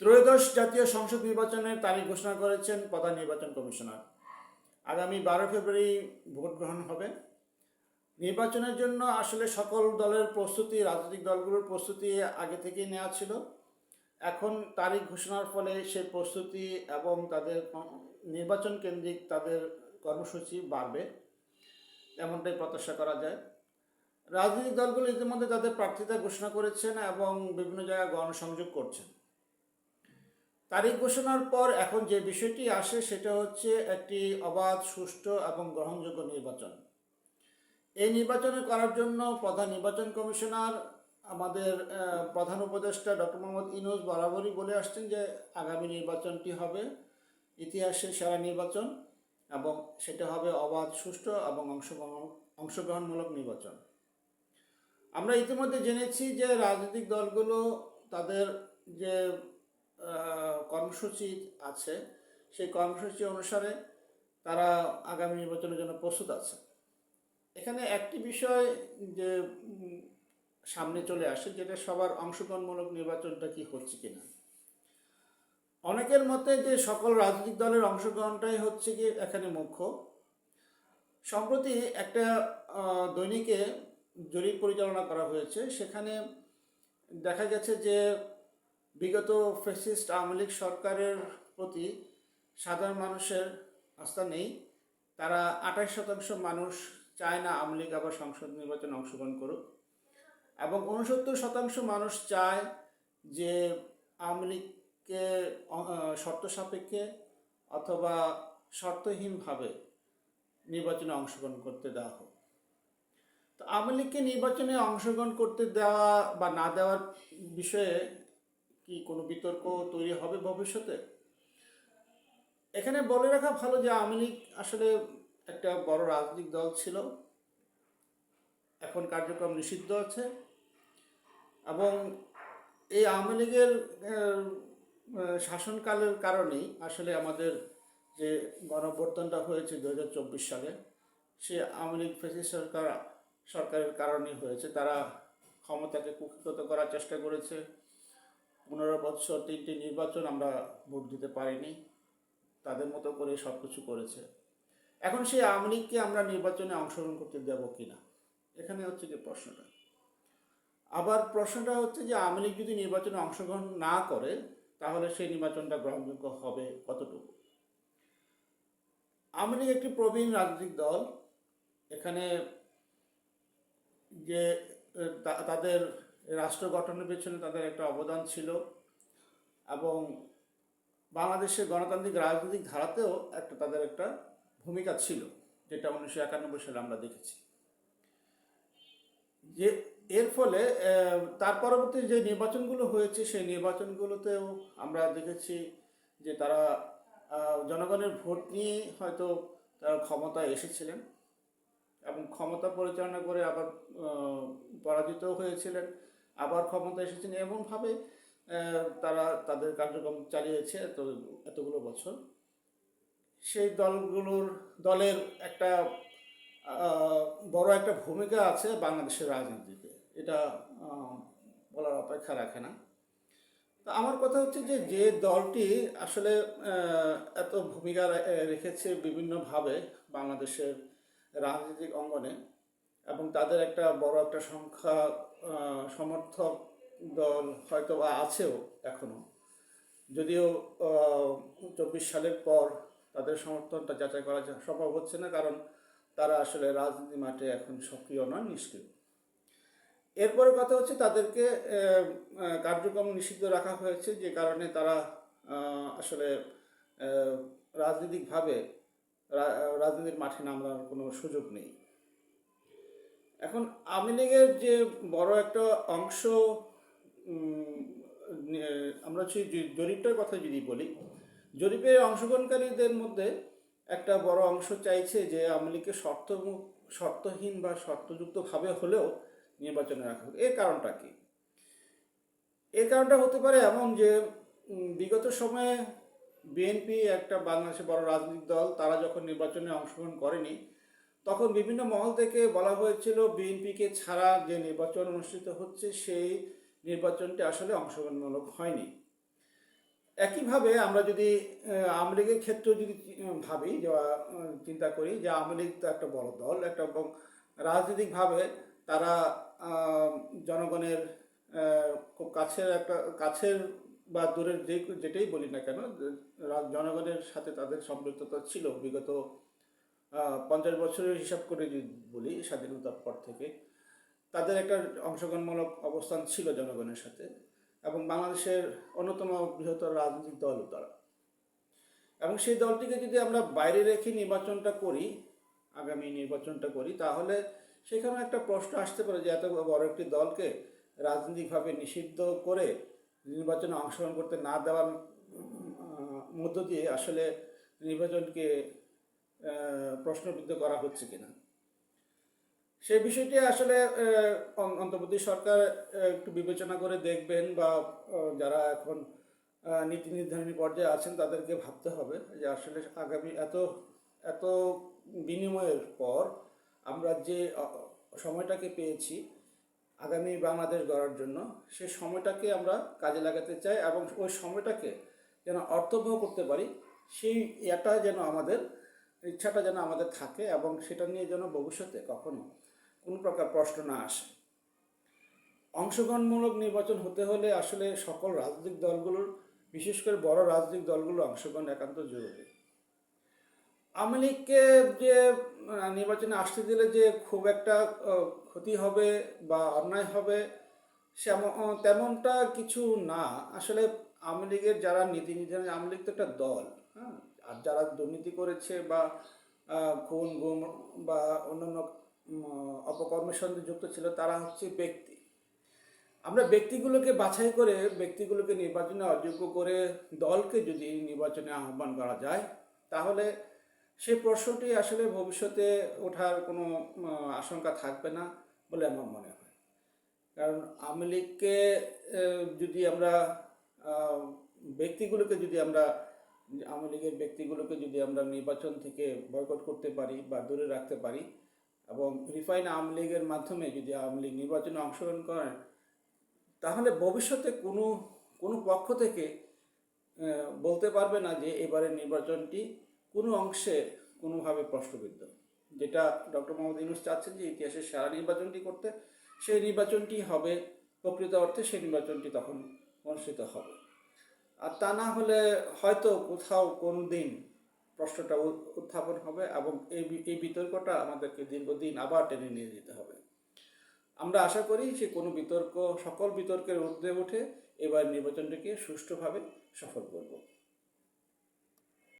ত্রয়োদশ জাতীয় সংসদ নির্বাচনের তারিখ ঘোষণা করেছেন প্রধান নির্বাচন কমিশনার। আগামী বারো ফেব্রুয়ারি ভোট গ্রহণ হবে। নির্বাচনের জন্য আসলে সকল দলের প্রস্তুতি, রাজনৈতিক দলগুলোর প্রস্তুতি আগে থেকেই নেওয়া ছিল। এখন তারিখ ঘোষণার ফলে সেই প্রস্তুতি এবং তাদের নির্বাচন কেন্দ্রিক তাদের কর্মসূচি বাড়বে, এমনটাই প্রত্যাশা করা যায়। রাজনৈতিক দলগুলো ইতিমধ্যে তাদের প্রার্থিতা ঘোষণা করেছেন এবং বিভিন্ন জায়গায় গণসংযোগ করছেন। তারিখ ঘোষণার পর এখন যে বিষয়টি আসে সেটা হচ্ছে একটি অবাধ, সুষ্ঠু এবং গ্রহণযোগ্য নির্বাচন। এই নির্বাচনে করার জন্য প্রধান নির্বাচন কমিশনার, আমাদের প্রধান উপদেষ্টা ডক্টর মোহাম্মদ ইনুস বরাবরই বলে আসছেন যে আগামী নির্বাচনটি হবে ইতিহাসের সেরা নির্বাচন এবং সেটা হবে অবাধ, সুষ্ঠু এবং অংশগ্রহণ, অংশগ্রহণমূলক নির্বাচন। আমরা ইতিমধ্যে জেনেছি যে রাজনৈতিক দলগুলো তাদের যে কর্মসূচি আছে। সেই কর্মসূচি অনুসারে তারা আগামী নির্বাচনের জন্য প্রস্তুত আছে। এখানে একটি বিষয় যে সামনে চলে আসে, যেটা সবার অংশগ্রহণমূলক নির্বাচনটা কি হচ্ছে কিনা। অনেকের মতে যে, সকল রাজনৈতিক দলের অংশগ্রহণটাই হচ্ছে কি এখানে মুখ্য। সম্প্রতি একটা দৈনিকে জরিপ পরিচালনা করা হয়েছে। সেখানে দেখা গেছে যে বিগত ফেসিস্ট আওয়ামী লীগ সরকারের প্রতি সাধারণ মানুষের আস্থা নেই। তারা আঠাশ শতাংশ মানুষ চায় না আওয়ামী লীগ আবার সংসদ নির্বাচনে অংশগ্রহণ করুক এবং উনসত্তর শতাংশ মানুষ চায় যে আওয়ামী লীগকে শর্ত সাপেক্ষে অথবা শর্তহীনভাবে নির্বাচনে অংশগ্রহণ করতে দেওয়া হোক। তো আওয়ামী লীগকে নির্বাচনে অংশগ্রহণ করতে দেওয়া বা না দেওয়ার বিষয়ে কি কোনো বিতর্ক তৈরি হবে ভবিষ্যতে? এখানে বলে রাখা ভালো যে আওয়ামী লীগ আসলে একটা বড় রাজনৈতিক দল ছিল। এখন কার্যক্রম নিষিদ্ধ আছে। এবং এই আওয়ামী লীগের শাসনকালের কারণেই আসলে আমাদের যে গণবর্তনটা হয়েছে দু হাজার চব্বিশ সালে, সে আওয়ামী লীগ ফেসিস সরকার, সরকারের কারণেই হয়েছে। তারা ক্ষমতাকে কুক্ষিগত করার চেষ্টা করেছে। পনেরো বছর তিনটি নির্বাচন আমরা ভোট দিতে পারিনি। তাদের মতো করে সব কিছু করেছে। এখন সেই আওয়ামী লীগকে আমরা নির্বাচনে অংশগ্রহণ করতে দেব কিনা? এখানে হচ্ছে যে প্রশ্নটা। আবার প্রশ্নটা হচ্ছে যে আওয়ামী লীগ যদি নির্বাচনে অংশগ্রহণ না করে, তাহলে সেই নির্বাচনটা গ্রহণযোগ্য হবে কতটুকু? আওয়ামী লীগ একটি প্রবীণ রাজনৈতিক দল। এখানে যে তাদের রাষ্ট্র গঠনের পেছনে তাদের একটা অবদান ছিল এবং বাংলাদেশের গণতান্ত্রিক রাজনৈতিক ধারাতেও একটা তাদের একটা ভূমিকা ছিল, যেটা উনিশশো একানব্বই সালে আমরা দেখেছি। যে এর ফলে তার পরবর্তী যে নির্বাচনগুলো হয়েছে, সেই নির্বাচনগুলোতেও আমরা দেখেছি যে তারা জনগণের ভোট নিয়ে হয়তো তারা ক্ষমতায় এসেছিলেন এবং ক্ষমতা পরিচালনা করে আবার পরাজিত হয়েছিলেন। আবার ক্ষমতা এসেছেন এমনভাবে তারা তাদের কার্যক্রম চালিয়েছে এত, এতগুলো বছর। সেই দলগুলোর, দলের একটা বড় একটা ভূমিকা আছে বাংলাদেশের রাজনীতিতে। এটা বলার অপেক্ষা রাখে না। তো আমার কথা হচ্ছে যে যে দলটি আসলে এত ভূমিকা রেখেছে বিভিন্নভাবে বাংলাদেশের রাজনৈতিক অঙ্গনে, এবং তাদের একটা বড় একটা সংখ্যা সমর্থক দল হয়তো বা আছেও এখনও যদিও চব্বিশ সালের পর তাদের সমর্থনটা যাচাই করা সম্ভব হচ্ছে না, কারণ তারা আসলে রাজনীতি মাঠে এখন সক্রিয় নয়, নিষ্ক্রিয়। এরপরে কথা হচ্ছে তাদেরকে কার্যক্রম নিষিদ্ধ রাখা হয়েছে যে কারণে তারা আসলে রাজনৈতিকভাবে রাজনীতির মাঠে নামার কোনো সুযোগ নেই। এখন আওয়ামী লীগের যে বড় একটা অংশ আমরা যে জরিপটার কথা যদি বলি, জরিপে অংশগ্রহণকারীদের মধ্যে একটা বড় অংশ চাইছে যে আওয়ামী লীগকে শর্ত, শর্তহীন বা শর্তযুক্তভাবে হলেও নির্বাচনে রাখা এর কারণটা কি? এর কারণটা হতে পারে এমন যে বিগত সময়ে বিএনপি একটা বাংলাদেশের বড় রাজনৈতিক দল, তারা যখন নির্বাচনে অংশগ্রহণ করেনি তখন বিভিন্ন মহল থেকে বলা হয়েছিল, বিএনপিকে ছাড়া যে নির্বাচন অনুষ্ঠিত হচ্ছে, সেই নির্বাচনটি আসলে অংশগ্রহণমূলক হয়নি। একইভাবে আমরা যদি আওয়ামী লীগের ক্ষেত্রেও যদি ভাবি যে চিন্তা করি যে আওয়ামী লীগ তো একটা বড় দল, একটা এবং রাজনৈতিকভাবে তারা জনগণের খুব কাছের একটা, কাছের বা দূরের যে, যেটাই বলি না কেন জনগণের সাথে তাদের সম্পৃক্ততা ছিল, বিগত পঞ্চাশ বছরের হিসাব করে যদি বলি, স্বাধীনতার পর থেকে, তাদের একটা অংশগ্রহণমূলক অবস্থান ছিল জনগণের সাথে এবং বাংলাদেশের অন্যতম বৃহত্তর রাজনৈতিক দল তারা। এবং সেই দলটিকে যদি আমরা বাইরে রেখে নির্বাচনটা করি, আগামী নির্বাচনটা করি, তাহলে সেখানে একটা প্রশ্ন আসতে পারে যে এত বড় একটি দলকে রাজনৈতিকভাবে নিষিদ্ধ করে নির্বাচনে অংশগ্রহণ করতে না দেওয়ার মধ্য দিয়ে আসলে নির্বাচনকে প্রশ্নবিদ্ধ করা হচ্ছে কিনা। সেই বিষয়টি আসলে অন্তর্বর্তী সরকার একটু বিবেচনা করে দেখবেন বা যারা এখন নীতি নির্ধারণী পর্যায়ে আছেন, তাদেরকে ভাবতে হবে যে আসলে আগামী এত এত বিনিময়ের পর আমরা যে সময়টাকে পেয়েছি আগামী বাংলাদেশ গড়ার জন্য সেই সময়টাকে আমরা কাজে লাগাতে চাই এবং ওই সময়টাকে যেন অর্থবহ করতে পারি, সেই এটা যেন আমাদের ইচ্ছাটা যেন আমাদের থাকে এবং সেটা নিয়ে যেন ভবিষ্যতে কখনো কোনো প্রকার প্রশ্ন না আসে। অংশগ্রহণমূলক নির্বাচন হতে হলে আসলে সকল রাজনৈতিক দলগুলোর, বিশেষ করে বড় রাজনৈতিক দলগুলোর অংশগ্রহণ একান্ত জরুরি। আওয়ামী লীগকে যে নির্বাচনে আসতে দিলে যে খুব একটা ক্ষতি হবে বা অন্যায় হবে তেমনটা কিছু না। আসলে আওয়ামী লীগের যারা নীতি নির্ধারণ আওয়ামী লীগ তো একটা দল। হ্যাঁ আর যারা দুর্নীতি করেছে বা খুন, গুম বা অন্যান্য অপকর্মের সঙ্গে যুক্ত ছিল, তারা হচ্ছে ব্যক্তি। আমরা ব্যক্তিগুলোকে বাছাই করে, ব্যক্তিগুলোকে নির্বাচনে অযোগ্য করে দলকে যদি নির্বাচনে আহ্বান করা যায়, তাহলে সেই প্রশ্নটি আসলে ভবিষ্যতে ওঠার কোনো আশঙ্কা থাকবে না বলে আমার মনে হয়। কারণ আওয়ামী লীগকে যদি আমরা ব্যক্তিগুলোকে যদি আমরা আওয়ামী লীগের ব্যক্তিগুলোকে যদি আমরা নির্বাচন থেকে বয়কট করতে পারি বা দূরে রাখতে পারি এবং রিফাইন আওয়ামী লীগের মাধ্যমে যদি আওয়ামী লীগ নির্বাচনে অংশগ্রহণ করেন, তাহলে ভবিষ্যতে কোনো কোনো পক্ষ থেকে বলতে পারবে না যে এবারের নির্বাচনটি কোনো অংশে কোনোভাবে প্রশ্নবিদ্ধ। যেটা ডক্টর মোহাম্মদ ইউনুস চাচ্ছেন যে ইতিহাসের সারা নির্বাচনটি করতে, সেই নির্বাচনটি হবে প্রকৃত অর্থে সেই নির্বাচনটি তখন অনুষ্ঠিত হবে। আর তা না হলে হয়তো কোথাও কোনো দিন প্রশ্নটা উত্থাপন হবে এবং এই এই বিতর্কটা আমাদেরকে দীর্ঘদিন আবার টেনে নিয়ে যেতে হবে। আমরা আশা করি যে কোনো বিতর্ক, সকল বিতর্কের ঊর্ধ্বে উঠে এবার নির্বাচনটিকে সুষ্ঠুভাবে সফল করব।